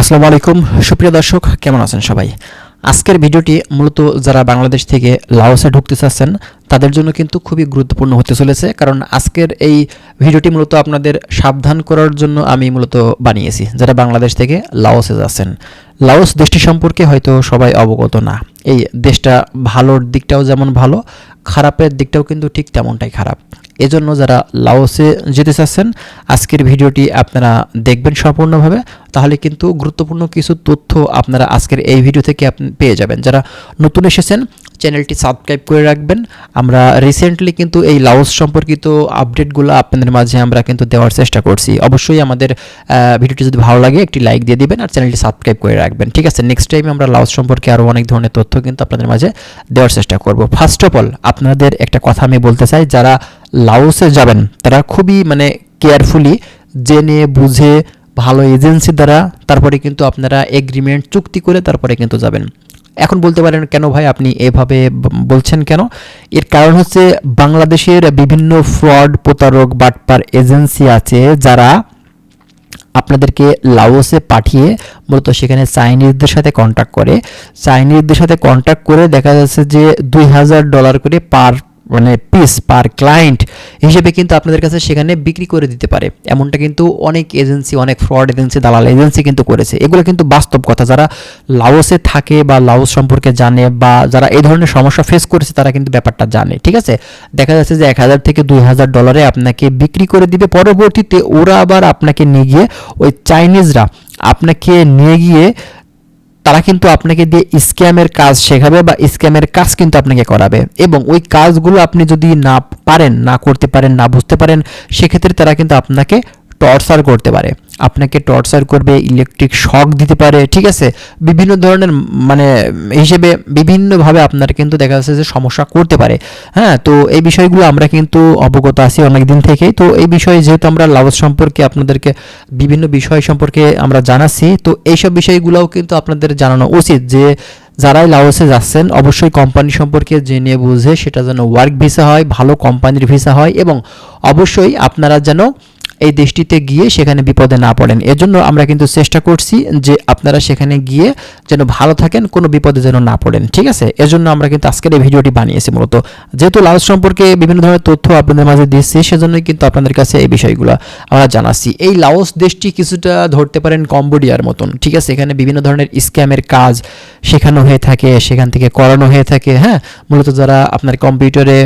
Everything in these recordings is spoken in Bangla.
আসসালামু আলাইকুম। সুপ্রিয় দর্শক, কেমন আছেন সবাই? আজকের ভিডিওটি মূলত যারা বাংলাদেশ থেকে লাওসে ঢুকতে চাচ্ছেন, তাদের জন্য কিন্তু খুবই গুরুত্বপূর্ণ হতে চলেছে, কারণ আজকের এই ভিডিওটি মূলত আপনাদের সাবধান করার জন্য আমি মূলত বানিয়েছি, যারা বাংলাদেশ থেকে লাওসে যাচ্ছেন। লাওস দেশটি সম্পর্কে হয়তো সবাই অবগত না। এই দেশটা ভালোর দিকটাও যেমন ভালো, খারাপের দিকটাও কিন্তু ঠিক তেমনটাই খারাপ। এজন্য যারা লাওসে যেতে চাচ্ছেন, আজকের ভিডিওটি আপনারা দেখবেন সম্পূর্ণভাবে। তাহলে কিন্তু গুরুত্বপূর্ণ কিছু তথ্য আপনারা আজকের এই ভিডিও থেকে আপনি পেয়ে যাবেন। যারা নতুন এসেছেন, চ্যানেলটি সাবস্ক্রাইব করে রাখবেন। আমরা রিসেন্টলি কিন্তু এই লাউস সম্পর্কিত আপডেটগুলো আপনাদের মাঝে আমরা কিন্তু দেওয়ার চেষ্টা করছি। অবশ্যই আমাদের ভিডিওটি যদি ভালো লাগে, একটি লাইক দিয়ে দিবেন আর চ্যানেলটি সাবস্ক্রাইব করে রাখবেন। ঠিক আছে নেক্সট টাইম আমরা লাউস সম্পর্কে আরও অনেক ধরনের তথ্য কিন্তু আপনাদের মাঝে দেওয়ার চেষ্টা করব। ফার্স্ট অফ অল আপনাদের একটা কথা আমি বলতে চাই, যারা লাওসে যাবেন, তারা খুবই মানে কেয়ারফুলি জেনে, বুঝে ভালো এজেন্সি দ্বারা তারপরে কিন্তু আপনারা এগ্রিমেন্ট চুক্তি করে তারপরে কিন্তু যাবেন। এখন বলতে পারেন, কেন ভাই আপনি এভাবে বলছেন কেন? এর কারণ হচ্ছে বাংলাদেশের বিভিন্ন ফ্রড প্রতারক বাটপার এজেন্সি আছে যারা আপনাদেরকে লাওসে পাঠিয়ে মূলত সেখানে চাইনিজদের সাথে কন্ট্যাক্ট করে। চাইনিজদের সাথে কন্ট্যাক্ট করে দেখা যাচ্ছে যে দুই হাজার ডলার করে পার মানে পিস পার ক্লায়েন্ট হিসেবে কিন্তু আপনাদের কাছে সেখানে বিক্রি করে দিতে পারে। এমনটা কিন্তু অনেক এজেন্সি অনেক ফ্রড এজেন্সি দালাল এজেন্সি কিন্তু করেছে। এগুলো কিন্তু বাস্তব কথা। যারা লাওসে থাকে বা লাওস সম্পর্কে জানে বা যারা এই ধরনের সমস্যা ফেস করেছে, তারা কিন্তু ব্যাপারটা জানে। ঠিক আছে? দেখা যাচ্ছে যে এক হাজার থেকে দুই হাজার ডলারে আপনাকে বিক্রি করে দিবে। পরবর্তীতে ওরা আবার আপনাকে নিয়ে গিয়ে ওই চাইনিজরা আপনাকে নিয়ে গিয়ে তারা কিন্তু আপনাকে দিয়ে স্ক্যামের কাজ শেখাবে বা স্ক্যামের কাজ কিন্তু আপনাকে করাবে। এবং ওই কাজগুলো আপনি যদি না পারেন, না করতে পারেন, না বুঝতে পারেন, সেক্ষেত্রে তারা কিন্তু আপনাকে টর্চার করতে পারে। আপনাকে টর্চার করবে, ইলেকট্রিক শক দিতে পারে, ঠিক আছে? বিভিন্ন ধরনের মানে হিসেবে বিভিন্নভাবে আপনার কিন্তু দেখা যাচ্ছে যে সমস্যা করতে পারে। হ্যাঁ তো এই বিষয়গুলো আমরা কিন্তু অবগত আছি অনেক দিন থেকেই। তো এই বিষয়ে যেহেতু আমরা লাভস সম্পর্কে আপনাদেরকে বিভিন্ন বিষয় সম্পর্কে আমরা জানাচ্ছি, তো এইসব বিষয়গুলোও কিন্তু আপনাদের জানানো উচিত যে যারাই লাওসে যাচ্ছেন, অবশ্যই কোম্পানি সম্পর্কে জেনে বুঝে সেটা যেন ওয়ার্ক ভিসা হয়, ভালো কোম্পানির ভিসা হয় এবং অবশ্যই আপনারা যেন এই দেশটিতে গিয়ে সেখানে বিপদে না পড়েন। এজন্য আমরা কিন্তু চেষ্টা করছি যে আপনারা সেখানে গিয়ে যেন ভালো থাকেন, কোনো বিপদে যেন না পড়েন, ঠিক আছে? এজন্য আমরা কিন্তু আজকের এই ভিডিওটি বানিয়েছি মূলত। যেহেতু লাওস সম্পর্কে বিভিন্ন ধরনের তথ্য আপনাদের মাঝে দিচ্ছি সেজন্যই কিন্তু আপনাদের কাছে এই বিষয়গুলো আমরা জানাচ্ছি। এই লাওস দেশটি কিছুটা ধরতে পারেন কম্বোডিয়ার মতন, ঠিক আছে? এখানে বিভিন্ন ধরনের স্ক্যামের কাজ শেখানো হয়ে থাকে, সেখান থেকে করানো হয়ে থাকে হ্যাঁ? মূলত যারা আপনার কম্পিউটারে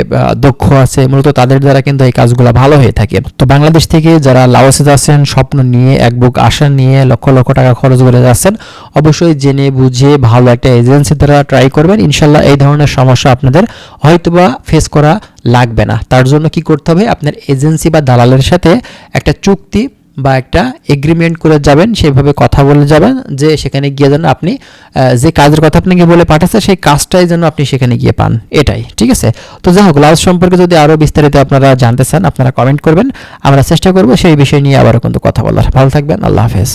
দক্ষ আছে, মূলত তাদের দ্বারা কিন্তু এই কাজগুলো ভালো হয়ে থাকে। তো বাংলাদেশ থেকে যারা লাওসে যাচ্ছেন স্বপ্ন নিয়ে, এক বুক আশা নিয়ে লক্ষ লক্ষ টাকা খরচ করে যাচ্ছেন, অবশ্যই জেনে বুঝে ভালো একটা এজেন্সি দ্বারা ট্রাই করবেন। ইনশাল্লাহ এই ধরনের সমস্যা আপনাদের হয়তোবা ফেস করা লাগবে না। তার জন্য কি করতে হবে? আপনার এজেন্সি বা দালালের সাথে একটা চুক্তি বা একটা এগ্রিমেন্ট করে যাবেন সেভাবে কথা বলে যাবেন যে সেখানে গিয়ে যেন আপনি যে কাজের কথা আপনাকে বলে পাঠাচ্ছে, সেই কাজটাই যেন আপনি সেখানে গিয়ে পান। এটাই, ঠিক আছে? তো যাই হোক লাউজ সম্পর্কে যদি আরও বিস্তারিত আপনারা জানতে চান, আপনারা কমেন্ট করবেন। আমরা চেষ্টা করব সেই বিষয় নিয়ে আবারও কিন্তু কথা বলার। ভালো থাকবেন, আল্লাহ হাফেজ।